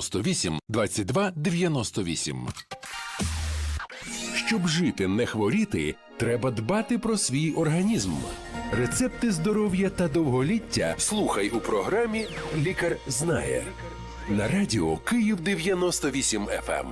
98 22 98. Щоб жити, не хворіти, треба дбати про свій організм. Рецепти здоров'я та довголіття слухай у програмі Лікар знає на радіо Київ 98 FM.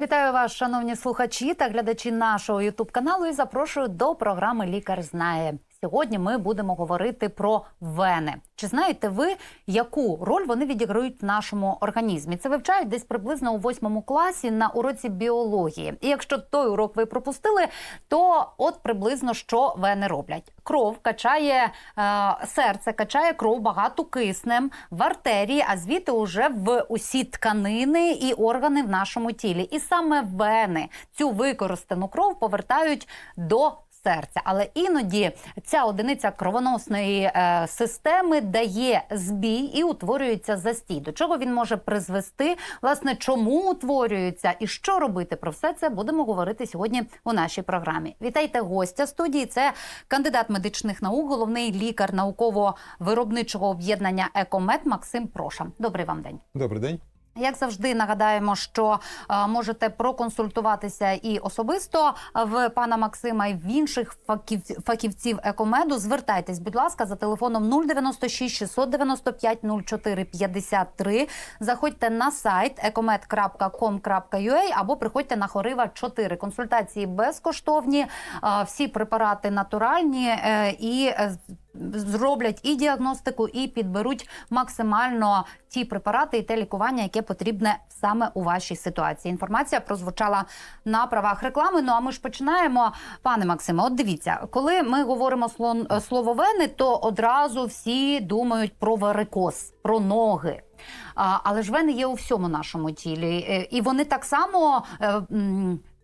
Вітаю вас, шановні слухачі та глядачі нашого ютуб каналу. І запрошую до програми Лікар знає. Сьогодні ми будемо говорити про вени. Чи знаєте ви, яку роль вони відіграють в нашому організмі? Це вивчають десь приблизно у восьмому класі на уроці біології. І якщо той урок ви пропустили, то от приблизно що вени роблять: кров качає е, серце, качає кров багато киснем в артерії, а звідти уже в усі тканини і органи в нашому тілі. І саме вени цю використану кров повертають до серця. Але іноді ця одиниця кровоносної е, системи дає збій і утворюється застій. До чого він може призвести? Власне, чому утворюється і що робити? Про все це будемо говорити сьогодні у нашій програмі. Вітайте гостя студії. Це кандидат медичних наук, головний лікар науково-виробничого об'єднання Екомед Максим Проша. Добрий вам день. Добрий день. Як завжди, нагадаємо, що е, можете проконсультуватися і особисто в пана Максима, і в інших фахів, фахівців екомеду. Звертайтесь, будь ласка, за телефоном 096 695 04 53. Заходьте на сайт ecomed.com.ua або приходьте на Хорива 4. Консультації безкоштовні, е, всі препарати натуральні е, і зроблять і діагностику, і підберуть максимально ті препарати і те лікування, яке потрібне саме у вашій ситуації. Інформація прозвучала на правах реклами. Ну а ми ж починаємо, пане Максиме. От дивіться, коли ми говоримо слон- слово вени, то одразу всі думають про варикоз, про ноги. Але ж вени є у всьому нашому тілі, Е, і вони так само е,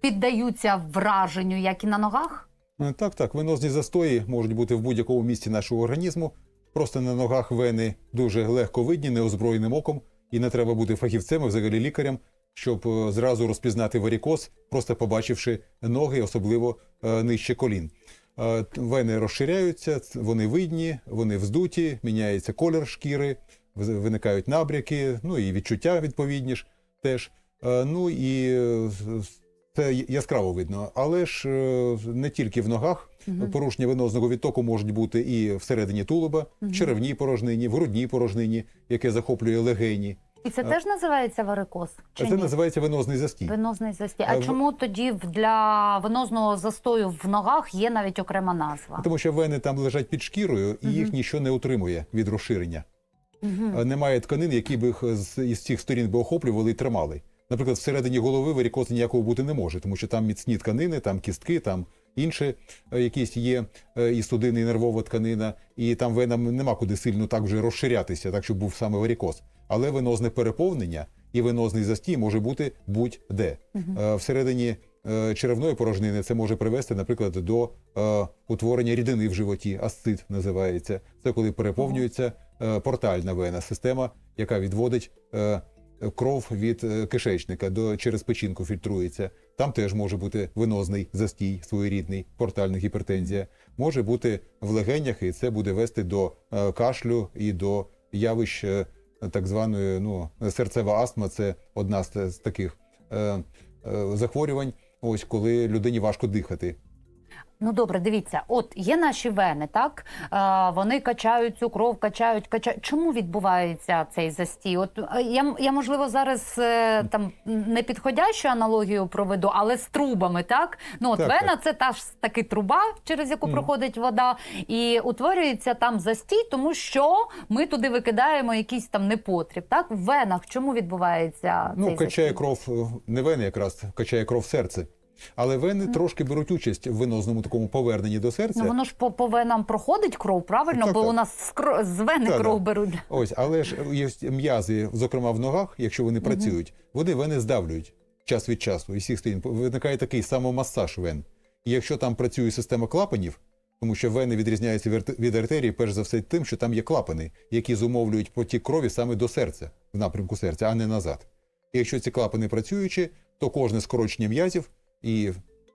піддаються враженню, як і на ногах. Е, Так, так, венозні застої можуть бути в будь-якому місці нашого організму. Просто на ногах вени дуже легко видні, неозброєним оком, і не треба бути фахівцем, а взагалі лікарем, щоб е, зразу розпізнати варікоз, просто побачивши ноги, особливо е, нижче колін. Вени розширяються, вони видні, вони вздуті, міняється колір шкіри, виникають набряки, ну і відчуття відповідні ж теж. Ну і це яскраво видно, але ж е, не тільки в ногах. Порушення венозного відтоку можуть бути і всередині тулуба, в черевній порожнині, в грудній порожнині, яке захоплює легені. І це теж називається варикоз? Чи це ні? називається венозний застій. Венозний застій. А А в- чому тоді для венозного застою в ногах є навіть окрема назва? Тому що вени там лежать під шкірою, і їх нічого не утримує від розширення. Е, Немає тканин, які б їх з із цих сторін би охоплювали і тримали. Наприклад, всередині голови варікозу ніякого бути не може, тому що там міцні тканини, там кістки, там інші е, якісь є е, і судини, і нервова тканина, і там венам нема куди сильно так вже розширятися, так щоб був саме варікоз. Але венозне переповнення і венозний застій може бути будь-де. Е, Всередині е, черевної порожнини це може привести, наприклад, до е, утворення рідини в животі, асцит називається. Це коли переповнюється е, портальна вена, система, яка відводить е, кров від е, кишечника до через печінку фільтрується. Там теж може бути венозний застій, своєрідний, портальна гіпертензія. Може бути в легенях, і це буде вести до е, кашлю і до явищ е, так званої ну, серцева астма. Це одна з, таких захворювань. Ось коли людині важко дихати. Ну добре, дивіться, от є наші вени, так е, вони качають цю кров, качають, качають. Чому відбувається цей застій? От е, я, я можливо зараз е, там не підходящу аналогію проведу, але з трубами, так ну от Так, вена так. це та ж таки труба, через яку проходить вода, і утворюється там застій, тому що ми туди викидаємо якийсь там непотріб. Так в венах чому відбувається Ну, цей качає застій? кров не вени, якраз качає кров серце. Але вени трошки беруть участь в венозному такому поверненні до серця. Ну воно ж по, по венам проходить кров, правильно? Так, Бо так. у нас з, кро- з вени Так, кров так. беруть. Ось, але ж є м'язи, зокрема в ногах, якщо вони працюють, вони вени здавлюють час від часу. І всіх сторін виникає такий самомасаж вен. І якщо там працює система клапанів, тому що вени відрізняються від артерії, перш за все, тим, що там є клапани, які зумовлюють потік крові саме до серця, в напрямку серця, а не назад. І якщо ці клапани працюючі, то кожне скорочення м'язів і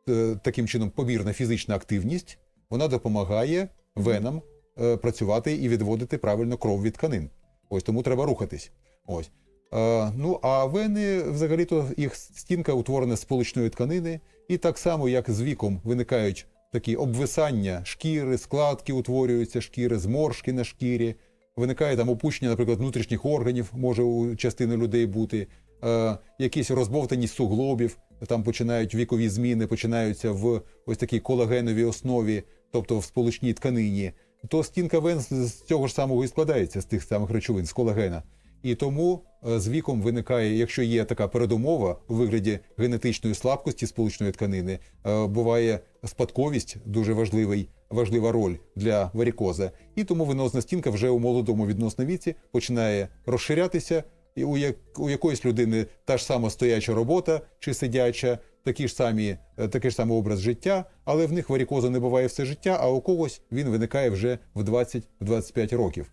е, таким чином помірна фізична активність вона допомагає венам е, працювати і відводити правильно кров від тканин. Ось тому треба рухатись. Ось Е, Ну а вени, взагалі-то їх стінка утворена з сполучної тканини, і так само, як з віком виникають такі обвисання шкіри, складки утворюються шкіри, зморшки на шкірі. Виникає там опущення, наприклад, внутрішніх органів, може у частини людей бути, е, якісь розбовтаність суглобів, там починають вікові зміни, починаються в ось такій колагеновій основі, тобто в сполучній тканині. То стінка вен з- цього ж самого і складається з тих самих речовин, з колагена. І тому е, з віком виникає, якщо є така передумова у вигляді генетичної слабкості сполучної тканини, е, буває спадковість дуже важливий, важлива роль для варікоза. І тому венозна стінка вже у молодому відносно віці починає розширятися. І у, як, у якоїсь людини та ж сама стояча робота чи сидяча, такі ж самі, е, такий ж самий образ життя, але в них варікоза не буває все життя, а у когось він виникає вже в 20-25 років.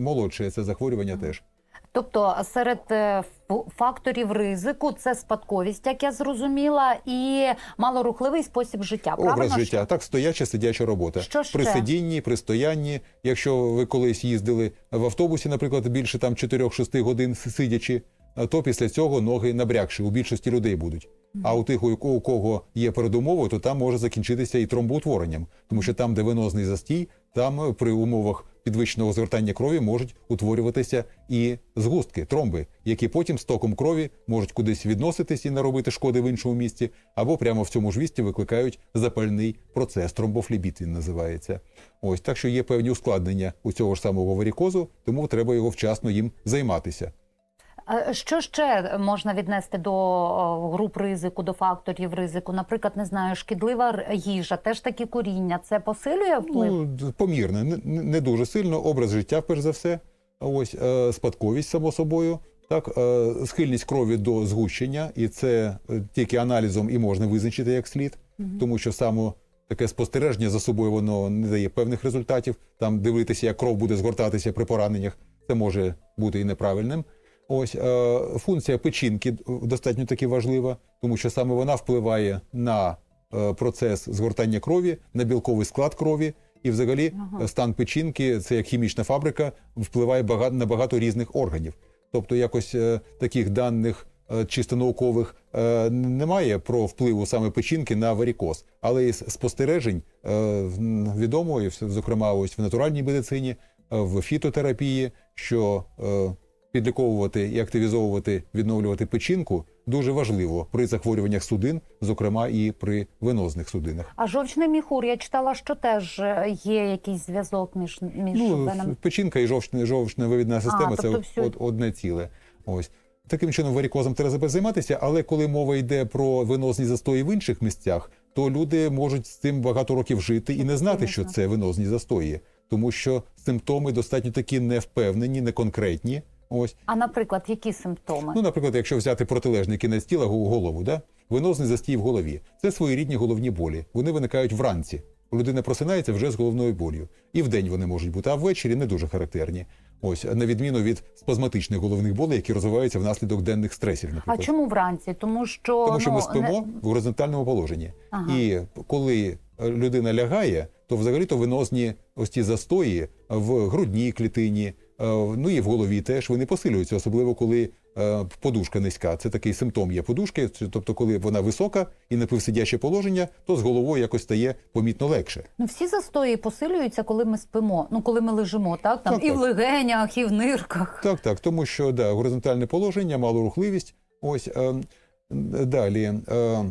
Молодше це захворювання теж. Тобто серед е, факторів ризику це спадковість, як я зрозуміла, і малорухливий спосіб життя. Образ Правильно життя, так, стояча, сидяча робота. Що ще? При сидінні, при стоянні. Якщо ви колись їздили в автобусі, наприклад, більше там 4-6 годин сидячи, то після цього ноги набрякші у більшості людей будуть. А у тих, у кого- є передумови, то там може закінчитися і тромбоутворенням, тому що там, де венозний застій, там е, при умовах підвищеного звертання крові можуть утворюватися і згустки, тромби, які потім з током крові можуть кудись відноситись і наробити шкоди в іншому місці, або прямо в цьому ж місці викликають запальний процес. Тромбофлебіт він називається. Ось так що є певні ускладнення у цього ж самого варікозу, тому треба його вчасно їм займатися. Е, Що ще можна віднести до груп ризику, до факторів ризику? Наприклад, не знаю, шкідлива їжа, теж такі куріння. Це посилює вплив? Ну, помірне, не, дуже сильно. Образ життя, перш за все. Ось е, спадковість, само собою. Так, е, схильність крові до згущення, і це тільки аналізом і можна визначити як слід, тому що саме таке спостереження за собою воно не дає певних результатів. Там дивитися, як кров буде згортатися при пораненнях, це може бути і неправильним. Ось е, функція печінки достатньо таки важлива, тому що саме вона впливає на е, процес згортання крові, на білковий склад крові. І, взагалі, Ага. е, стан печінки, це як хімічна фабрика, впливає багато на багато різних органів. Тобто, якось е, таких даних е, чисто наукових е, немає про впливу саме печінки на варікоз, але із спостережень е, відомо, і зокрема, ось в натуральній медицині, е, в фітотерапії, що е, підліковувати і активізовувати, відновлювати печінку дуже важливо при захворюваннях судин, зокрема і при венозних судинах. А жовчний міхур, я читала, що теж е, є якийсь зв'язок між, між Ну, венами. печінка і жовчна, жовчно-вивідна система це тобто од- всю- од- одне ціле. Ось. Таким чином варікозом треба займатися, але коли мова йде про венозні застої в інших місцях, то люди можуть з цим багато років жити і не знати, що це венозні застої, тому що симптоми достатньо такі невпевнені, неконкретні. Ось. А наприклад, які симптоми? Ну, наприклад, якщо взяти протилежний кінець тіла голову, да? венозний застій в голові. Це своєрідні головні болі. Вони виникають вранці. Людина просинається вже з головною болью. І вдень вони можуть бути, а ввечері не дуже характерні. Ось, на відміну від спазматичних головних болей, які розвиваються внаслідок денних стресів, а чому вранці? Тому що, Тому що ну, ми спимо не- в горизонтальному положенні. Ага. І коли е, людина лягає, то взагалі-то венозні ось ці застої в грудній клітині, ну і в голові теж вони посилюються, особливо коли е, подушка низька. Це такий симптом є подушки. Тобто, коли вона висока і напівсидяче положення, то з головою якось стає помітно легше. Ну, всі застої посилюються, коли ми спимо. Ну, коли ми лежимо, так? Там Так, і так. в легенях, і в нирках. Так, так, тому що да, горизонтальне положення, малорухливість. Ось е, далі. Е,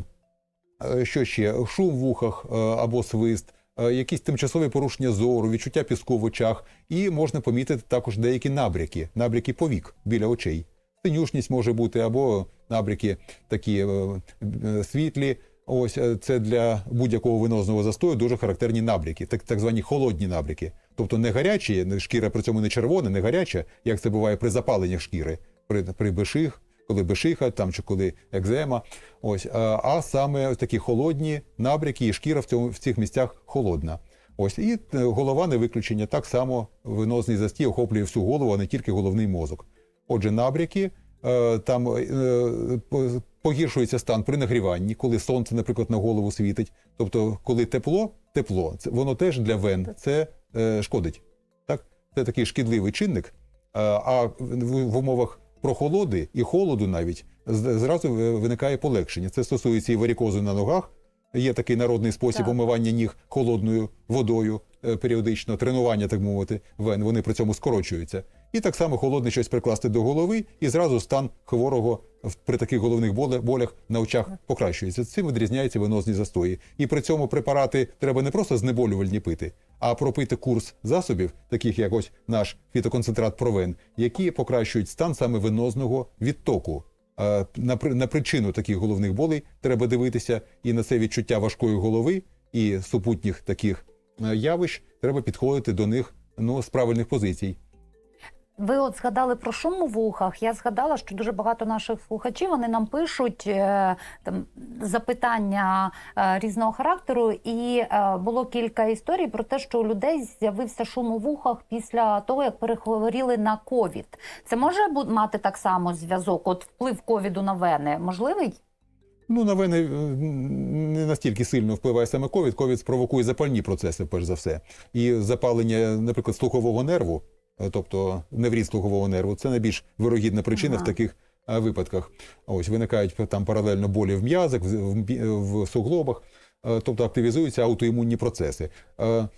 е, що ще? Шум в ухах е, або свист, е, якісь тимчасові порушення зору, відчуття піску в очах, і можна помітити також деякі набряки, набряки повік біля очей. Синюшність може бути, або набряки такі е, е, світлі. Ось е, це для будь-якого венозного застою дуже характерні набряки, так, так звані холодні набряки. Тобто не гарячі, шкіра при цьому не червона, не гаряча, як це буває при запаленнях шкіри, при, при беших, коли бешиха там чи коли екзема. Ось, а, а саме ось такі холодні набряки, і шкіра в цьому в цих місцях холодна. Ось і е, голова не виключення. Так само венозний застій охоплює всю голову, а не тільки головний мозок. Отже, набряки е, там е, погіршується стан при нагріванні, коли сонце, наприклад, на голову світить. Тобто, коли тепло, тепло, воно теж для вен це шкодить. Так, це такий шкідливий чинник. А в умовах прохолоди і холоду навіть зразу виникає полегшення. Це стосується і варікозу на ногах. Є такий народний спосіб Так. омивання ніг холодною водою е, періодично, тренування, так мовити, вен. Вони при цьому скорочуються. І так само холодне щось прикласти до голови, і зразу стан хворого при таких головних болях на очах покращується. Цим відрізняються венозні застої. І при цьому препарати треба не просто знеболювальні пити, а пропити курс засобів, таких як ось наш фітоконцентрат провен, які покращують стан саме венозного відтоку. На, причину таких головних болей треба дивитися, і на це відчуття важкої голови і супутніх таких явищ треба підходити до них ну, з правильних позицій. Ви от згадали про шум у вухах. Я згадала, що дуже багато наших слухачів вони нам пишуть е, там запитання е, різного характеру, і е, було кілька історій про те, що у людей з'явився шум у вухах після того, як перехворіли на ковід. Це може мати так само зв'язок? От вплив ковіду на вени можливий? Ну, на вени е, не настільки сильно впливає саме ковід. Ковід спровокує запальні процеси, перш за все. І запалення, наприклад, слухового нерву, тобто невріз слухового нерву, це найбільш вирогідна причина Ага. в таких е, випадках. Ось виникають там паралельно болі в м'язах, в, суглобах, е, тобто активізуються аутоімунні процеси. Е, е,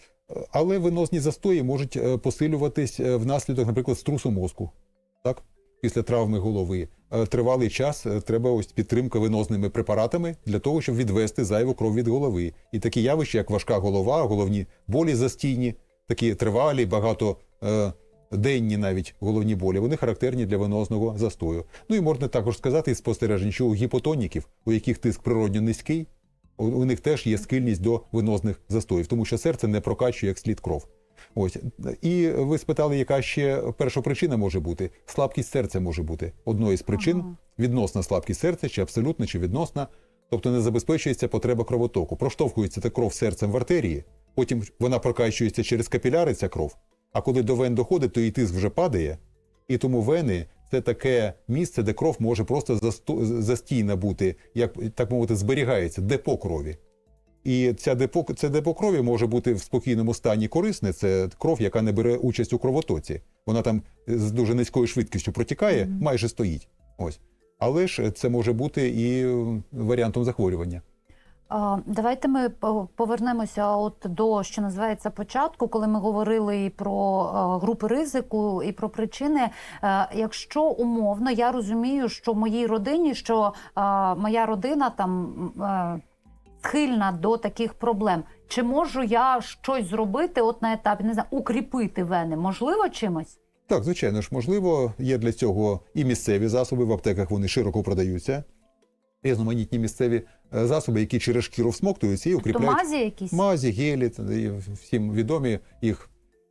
Але венозні застої можуть е, посилюватись е, внаслідок, наприклад, струсу мозку. Так? Після травми голови Е, тривалий час е, треба ось підтримка венозними препаратами для того, щоб відвести зайву кров від голови. І такі явища, як важка голова, головні болі застійні, такі тривалі, багато е, денні навіть головні болі, вони характерні для венозного застою. Ну і можна також сказати із спостережень, що у гіпотоніків, у яких тиск природньо низький, у, них теж є схильність до венозних застоїв, тому що серце не прокачує як слід кров. Ось і ви спитали, яка ще перша причина може бути? Слабкість серця може бути одною з причин. Ага. Відносна слабкість серця, чи абсолютна, чи відносна. Тобто не забезпечується потреба кровотоку. Проштовхується та кров серцем в артерії, потім вона прокачується через капіляри, ця кров. А коли до вен доходить, то її тиск вже падає. І тому вени це таке місце, де кров може просто застійна бути, як так мовити, зберігається, депо крові. І ця депо, це депо крові може бути в спокійному стані корисне. Це кров, яка не бере участь у кровотоці. Вона там з дуже низькою швидкістю протікає, майже стоїть. Ось. Але ж це може бути і варіантом захворювання. Давайте ми повернемося от до що називається початку, коли ми говорили і про групи ризику, і про причини. Е, Якщо умовно я розумію, що моїй родині, що моя родина там е, схильна до таких проблем, чи можу я щось зробити от на етапі не знаю, укріпити вени? Можливо чимось? Так, звичайно ж, можливо, є для цього і місцеві засоби, в аптеках вони широко продаються. Різноманітні місцеві е, засоби, які через шкіру всмоктуються і То укріпляють мазі якісь? Мазі, гелі, це всім відомі, їх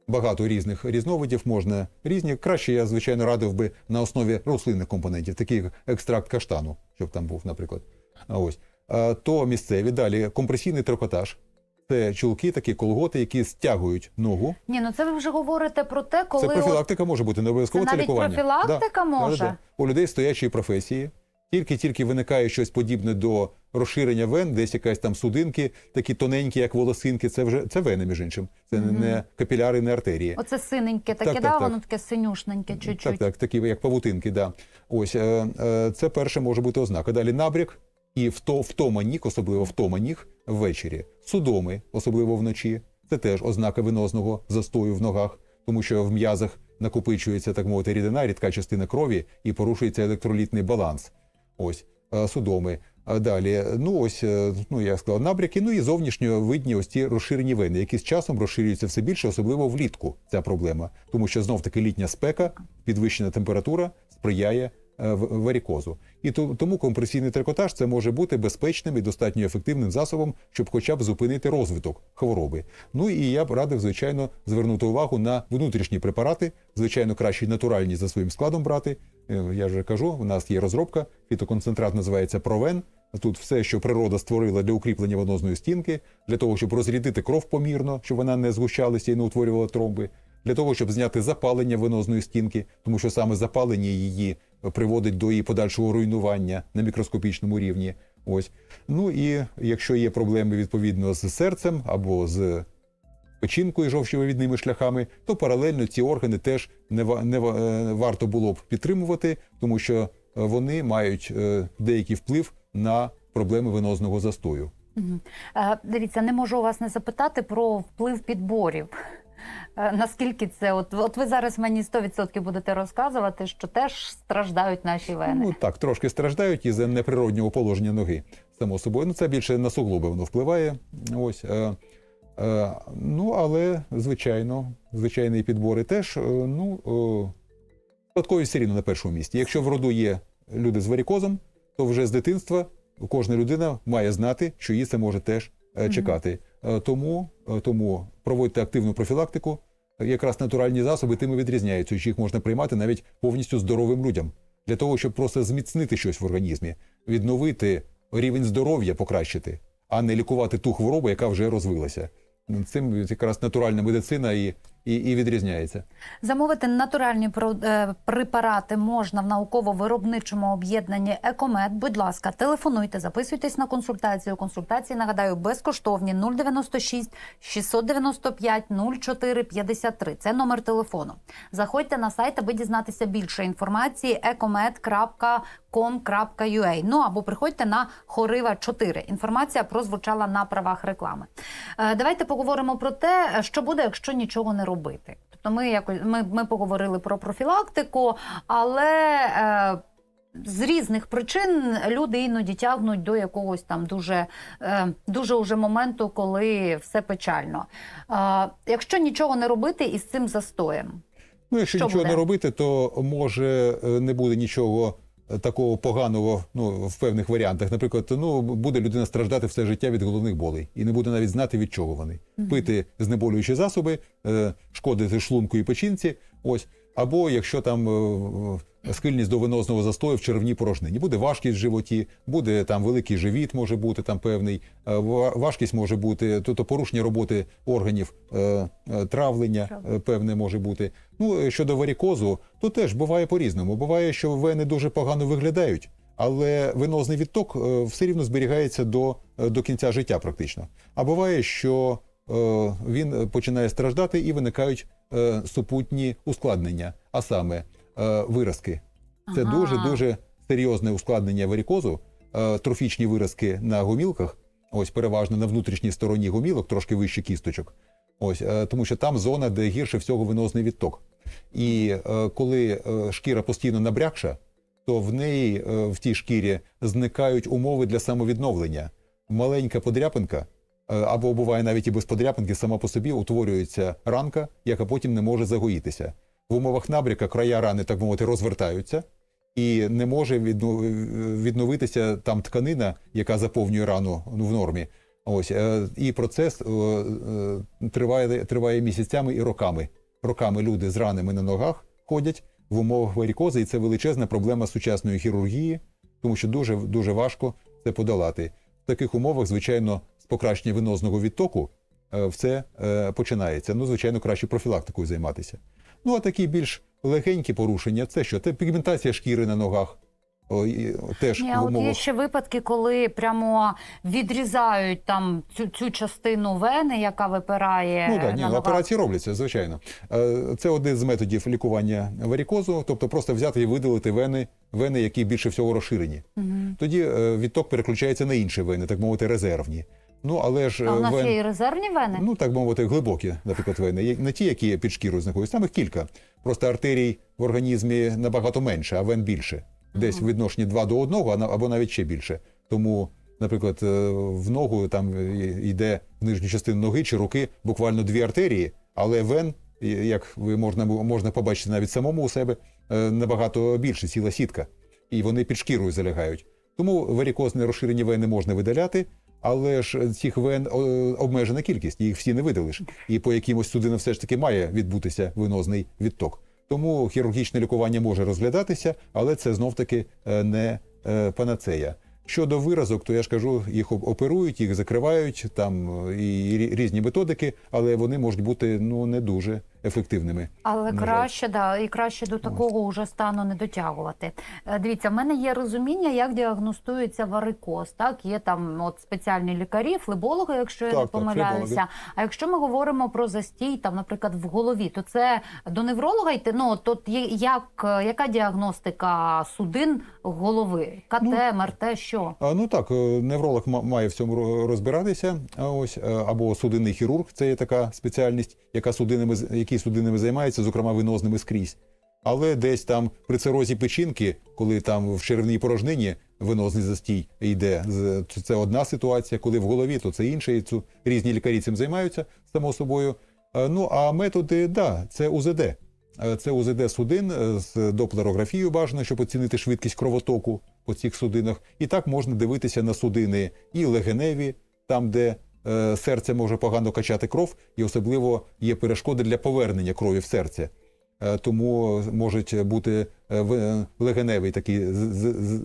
багато різних різновидів можна різні. Краще я, звичайно, радив би на основі рослинних компонентів, таких як екстракт каштану, щоб там був, наприклад. А ось. А, то місцеві. Далі компресійний трикотаж. Це чулки, такі колготи, які стягують ногу. Ні, ну це ви вже говорите про те, коли це от профілактика може бути, не обов'язково Це це, навіть лікування. профілактика може? Да, да. У людей стоячої професії. Тільки-тільки виникає щось подібне до розширення вен, десь якась там судинки, такі тоненькі, як волосинки. Це вже це вени, між іншим. Це не- не капіляри, не артерії. Оце синеньке таке, Так, да, так. воно таке синюшненьке чуть-чуть. Так, так, такі як павутинки, да. Ось е, е, це перше може бути ознака. Далі набряк і вто, втома ніг, особливо втома ніг ввечері. Судоми, особливо вночі. Це теж ознака венозного застою в ногах, тому що в м'язах накопичується, так мовити, рідина, рідка частина крові і порушується електролітний баланс. Ось е, судоми. А далі, ну ось, е, ну я сказав, набряки, ну і зовнішньо видні ось ті розширені вени, які з часом розширюються все більше, особливо влітку. Ця проблема, тому що знов таки літня спека, підвищена температура сприяє варікозу. І тому компресійний трикотаж це може бути безпечним і достатньо ефективним засобом, щоб хоча б зупинити розвиток хвороби. Ну і я б радив, звичайно, звернути увагу на внутрішні препарати, звичайно, краще натуральні за своїм складом брати. Е, Я вже кажу, у нас є розробка, фітоконцентрат називається Провен. Тут все, що природа створила для укріплення венозної стінки, для того, щоб розрядити кров помірно, щоб вона не згущалася і не утворювала тромби, для того, щоб зняти запалення венозної стінки, тому що саме запалення її приводить до її подальшого руйнування на мікроскопічному рівні. Ось. Ну і якщо є проблеми відповідно з серцем або з печінкою, жовчовивідними шляхами, то паралельно ці органи теж не, не е, варто було б підтримувати, тому що е, вони мають е, деякий вплив на проблеми венозного застою. Дивіться, не можу вас не запитати про вплив підборів. Е, Наскільки це, от, от ви зараз мені 100% будете розказувати, що теж страждають наші вени. Ну так, трошки страждають із неприроднього положення ноги, само собою. Ну це більше на суглоби воно впливає. Ось. Е, е, ну, але, звичайно, звичайні підбори теж, е, ну, е, все рівно на першому місці. Якщо в роду є люди з варікозом, то вже з дитинства кожна людина має знати, що її це може теж е, чекати. Е, тому, е, тому проводьте активну профілактику. Якраз натуральні засоби тими відрізняються, що їх можна приймати навіть повністю здоровим людям для того, щоб просто зміцнити щось в організмі, відновити рівень здоров'я, покращити, а не лікувати ту хворобу, яка вже розвилася. Цим якраз натуральна медицина і, і, і відрізняється. Замовити натуральні е, препарати можна в науково-виробничому об'єднанні Екомед. Будь ласка, телефонуйте, записуйтесь на консультацію. Консультації нагадаю безкоштовні 096 695 04 53. Це номер телефону. Заходьте на сайт, аби дізнатися більше інформації ecomed.com.ua. Ну або приходьте на Хорива 4. Інформація прозвучала на правах реклами. Е, Давайте поговоримо про те, що буде, якщо нічого не робити. Тобто, ми якось ми, ми поговорили про профілактику, але е, з різних причин люди іноді тягнуть до якогось там дуже, е, дуже уже моменту, коли все печально. Е, якщо нічого не робити із цим застоєм, Ну, якщо Що нічого буде? не робити, то може е, не буде нічого такого поганого ну, в певних варіантах. Наприклад, ну, буде людина страждати все життя від головних болей і не буде навіть знати, від чого вони. Пити знеболюючі засоби, е, шкодити шлунку і печінці. Ось. Або якщо там е, схильність до венозного застою в червній порожнині, буде важкість в животі, буде там великий живіт, може бути там певний, е, важкість може бути, тобто порушення роботи органів е, травлення певне може бути. Ну щодо варікозу, то теж буває по-різному. Буває, що вени дуже погано виглядають, але венозний відток все рівно зберігається до, до кінця життя, практично. А буває, що він починає страждати і виникають е, супутні ускладнення, а саме е, виразки. Це Ага. дуже дуже серйозне ускладнення варікозу, е, трофічні виразки на гомілках, ось переважно на внутрішній стороні гомілок, трошки вище кісточок. Ось е, тому, що там зона, де гірше всього венозний відток. І е, коли е, шкіра постійно набрякша, то в неї е, в тій шкірі зникають умови для самовідновлення. Маленька подряпинка, або буває навіть і без подряпинки, сама по собі утворюється ранка, яка потім не може загоїтися. В умовах набряка края рани, так мовити, розвертаються, і не може відновитися там тканина, яка заповнює рану ну, в нормі. Ось е, і процес е, е, триває, триває місяцями і роками. Роками люди з ранами на ногах ходять в умовах варікози, і це величезна проблема сучасної хірургії, тому що дуже дуже важко це подолати. В таких умовах, звичайно, покращення венозного відтоку е, все е, починається. Ну, звичайно, краще профілактикою займатися. Ну, а такі більш легенькі порушення це що? Це пігментація шкіри на ногах. І, теж Ні, в а от є ще випадки, коли прямо відрізають там цю, цю частину вени, яка випирає Ну так, ні, на операції робляться, звичайно. Е, Це один з методів лікування варікозу, тобто просто взяти і видалити вени, вени, які більше всього розширені. Тоді е, відток переключається на інші вени, так мовити, резервні. Ну але ж А у е, нас вен, є і резервні вени? ну так мовити, глибокі, наприклад, вени, не ті, які під шкірою знаходяться, там їх кілька. Просто артерій в організмі набагато менше, а вен більше. Десь в відношенні 2 до 1, а або навіть ще більше. Тому, наприклад, е, в ногу там е, йде в нижню частину ноги чи руки буквально дві артерії, але вен, як ви можна, можна побачити навіть самому у себе, набагато більше, ціла сітка. І вони під шкірою залягають. Тому варікозне розширені вени можна видаляти, але ж цих вен обмежена кількість, їх всі не видалиш. І по якимось судинам все ж таки має відбутися венозний відток. Тому хірургічне лікування може розглядатися, але це знов таки е, не е, панацея. Щодо виразок, то я ж кажу, їх оперують, їх закривають, там е, і різні методики, але вони можуть бути ну не дуже ефективними. Але краще, да, і краще до такого уже стану не дотягувати. Е, Дивіться, в мене є розуміння, як діагностується варикоз. Так, є там от спеціальні лікарі, флебологи, якщо я Так, не так, помиляюся. флебологи. А якщо ми говоримо про застій, там, наприклад, в голові, то це до невролога йти. Ну тут є як е, яка діагностика судин голови? КТ, Ну, МРТ, що? А, ну так, е, невролог ма- має в цьому ро- розбиратися. Ось або судинний хірург, це є така спеціальність, яка судинами з- які судинами займається, зокрема венозними скрізь. Але десь там при цирозі печінки, коли там в черевній порожнині венозний застій йде, це- одна ситуація. Коли в голові, то це інше. І різні лікарі цим займаються само собою. Е, Ну а методи, да, це УЗД. Е, Це УЗД судин е, з доплерографією бажано, щоб оцінити швидкість кровотоку по цих судинах. І так можна дивитися на судини і легеневі, там, де серце може погано качати кров, і особливо є перешкоди для повернення крові в серце. Е, Тому можуть бути е, легеневий такий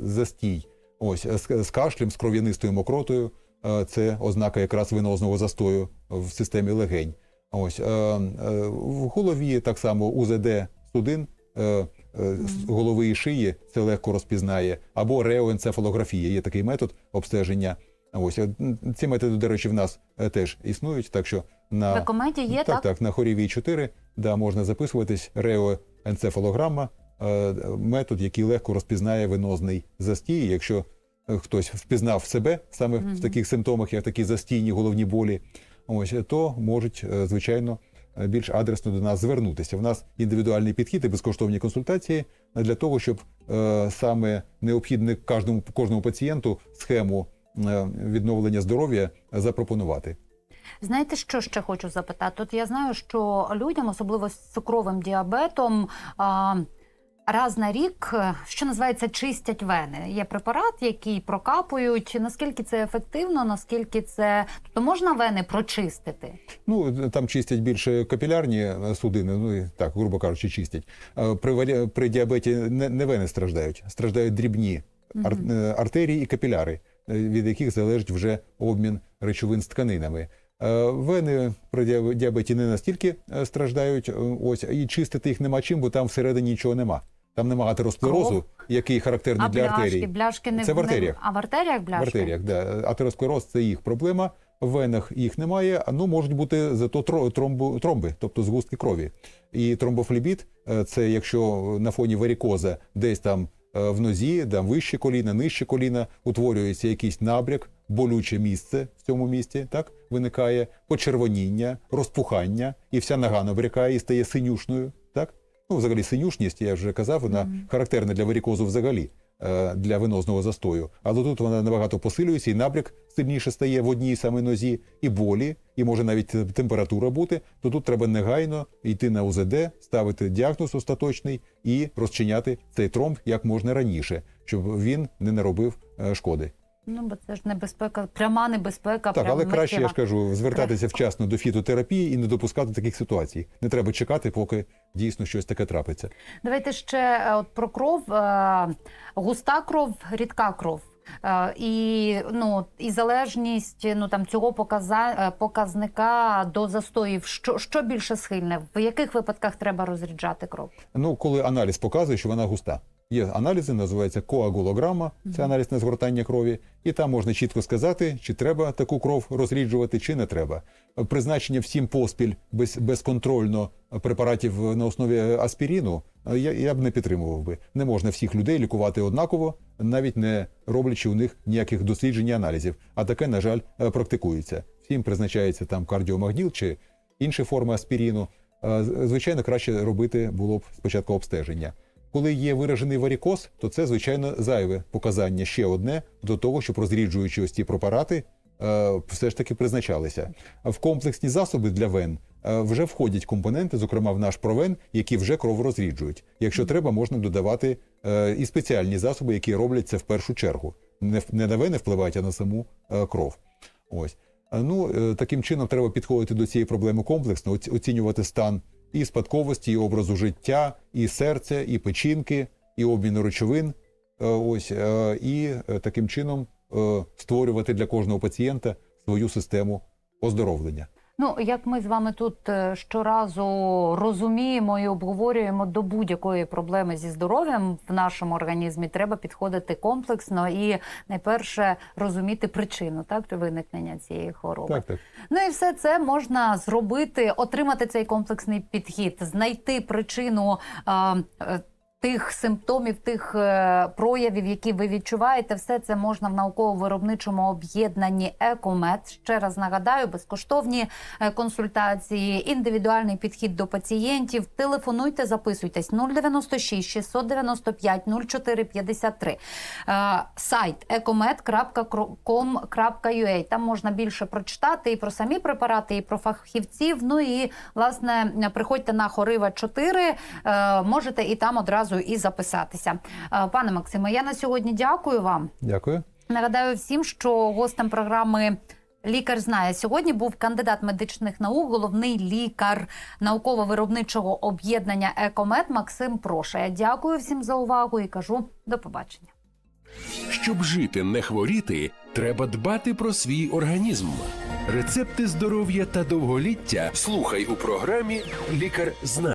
застій. Ось е, з, кашлем, з кров'янистою мокротою. Е, Це ознака якраз венозного застою в системі легень. Ось е, е, в голові так само УЗД судин. е, е, голови і шиї це легко розпізнає, або реоенцефалографія. Є такий метод обстеження. Ось е, ці методи, до речі, в нас е, теж існують. Так що на В є так, так? так, на хорівій 4 да, можна записуватись реоенцефалограма, е, метод, який легко розпізнає венозний застій. Якщо хтось впізнав себе саме в таких симптомах, як такі застійні головні болі, ось то можуть, звичайно, більш адресно до нас звернутися. В нас індивідуальний підхід і безкоштовні консультації для того, щоб е, саме необхідне кожному кожному пацієнту схему відновлення здоров'я запропонувати. Знаєте, що ще хочу запитати? От я знаю, що людям, особливо з цукровим діабетом, раз на рік, е, що називається, чистять вени. Є препарат, який прокапують. Наскільки це ефективно, наскільки це тобто можна вени прочистити? Ну там чистять більше капілярні е, судини, ну і так, грубо кажучи, чистять. Е, При, при діабеті не, не вени страждають, страждають дрібні е, артерії і капіляри, е, від яких залежить вже обмін речовин з тканинами. Е, Вени при діаб- діабеті не настільки е, страждають, е, ось і чистити їх нема чим, бо там всередині нічого нема. Там нема атеросклерозу, Кров? який характерний А для бляшки, артерій. бляшки не Це в артеріях. А в артеріях В артеріях, да. Атеросклероз це їх проблема. В венах їх немає, ну можуть бути зато тромбу, тромби, тобто згустки крові. І тромбофлебіт е, це якщо на фоні варікоза десь там в нозі, там вище коліна, нижче коліна, утворюється якийсь набряк, болюче місце в цьому місці, так виникає почервоніння, розпухання, і вся нога набрякає і стає синюшною. Так? Ну, взагалі, синюшність, я вже казав, вона характерна для варікозу взагалі, е, для венозного застою. Але тут вона набагато посилюється, і набряк сильніше стає в одній самій нозі, і болі, і може навіть температура бути. То тут треба негайно йти на УЗД, ставити діагноз остаточний і розчиняти цей тромб як можна раніше, щоб він не наробив е, шкоди. Ну бо це ж небезпека, пряма небезпека. Так, прям але краще, я ж кажу, звертатися вчасно до фітотерапії і не допускати таких ситуацій. Не треба чекати, поки дійсно щось таке трапиться. Давайте ще е, от про кров. Е, Густа кров, рідка кров. Е, І ну і залежність ну там цього показа, показника до застоїв. Що, що більше схильне? В яких випадках треба розряджати кров? Ну, коли аналіз показує, що вона густа. Є аналізи, називається коагулограма, це аналіз на згортання крові, і там можна чітко сказати, чи треба таку кров розріджувати, чи не треба. Призначення всім поспіль без, безконтрольно препаратів на основі аспіріну я, я б не підтримував би. Не можна всіх людей лікувати однаково, навіть не роблячи у них ніяких досліджень і аналізів. А таке, на жаль, практикується. Всім призначається там кардіомагніл чи інші форми аспіріну. Е, Звичайно, краще робити було б спочатку обстеження. Коли є виражений варікоз, то це звичайно зайве показання ще одне до того, щоб розріджуючи ось ці препарати, е, все ж таки призначалися. В комплексні засоби для вен е, вже входять компоненти, зокрема в наш провен, які вже кров розріджують. Якщо треба, можна додавати е, і спеціальні засоби, які роблять це в першу чергу. Не в- не на вени впливають, а на саму е, кров. Ось. Е, Ну, е, таким чином треба підходити до цієї проблеми комплексно, оці- оцінювати стан і спадковості, і образу життя, і серця, і печінки, і обміну речовин. Е, Ось е, і е, таким чином створювати для кожного пацієнта свою систему оздоровлення. Ну, як ми з вами тут е, щоразу розуміємо і обговорюємо до будь-якої проблеми зі здоров'ям в нашому організмі, треба підходити комплексно і найперше розуміти причину так виникнення цієї хвороби. Так, так. Ну і все це можна зробити, отримати цей комплексний підхід, знайти причину. е, е, Тих симптомів, тих е, проявів, які ви відчуваєте, все це можна в науково-виробничому об'єднанні Екомед. Ще раз нагадаю, безкоштовні е, консультації, індивідуальний підхід до пацієнтів. Телефонуйте, записуйтесь 096 695 0453. Е, Сайт ecomed.com.ua. Там можна більше прочитати і про самі препарати, і про фахівців. Ну і власне приходьте на Хорива 4, е, можете і там одразу і записатися. Е, Пане Максиме, я на сьогодні дякую вам. Дякую. Нагадаю всім, що гостем програми. Лікар знає сьогодні був кандидат медичних наук, головний лікар науково-виробничого об'єднання Екомед Максим Проша. Я дякую всім за увагу і кажу до побачення. Щоб жити, не хворіти, треба дбати про свій організм. Рецепти здоров'я та довголіття слухай у програмі Лікар знає.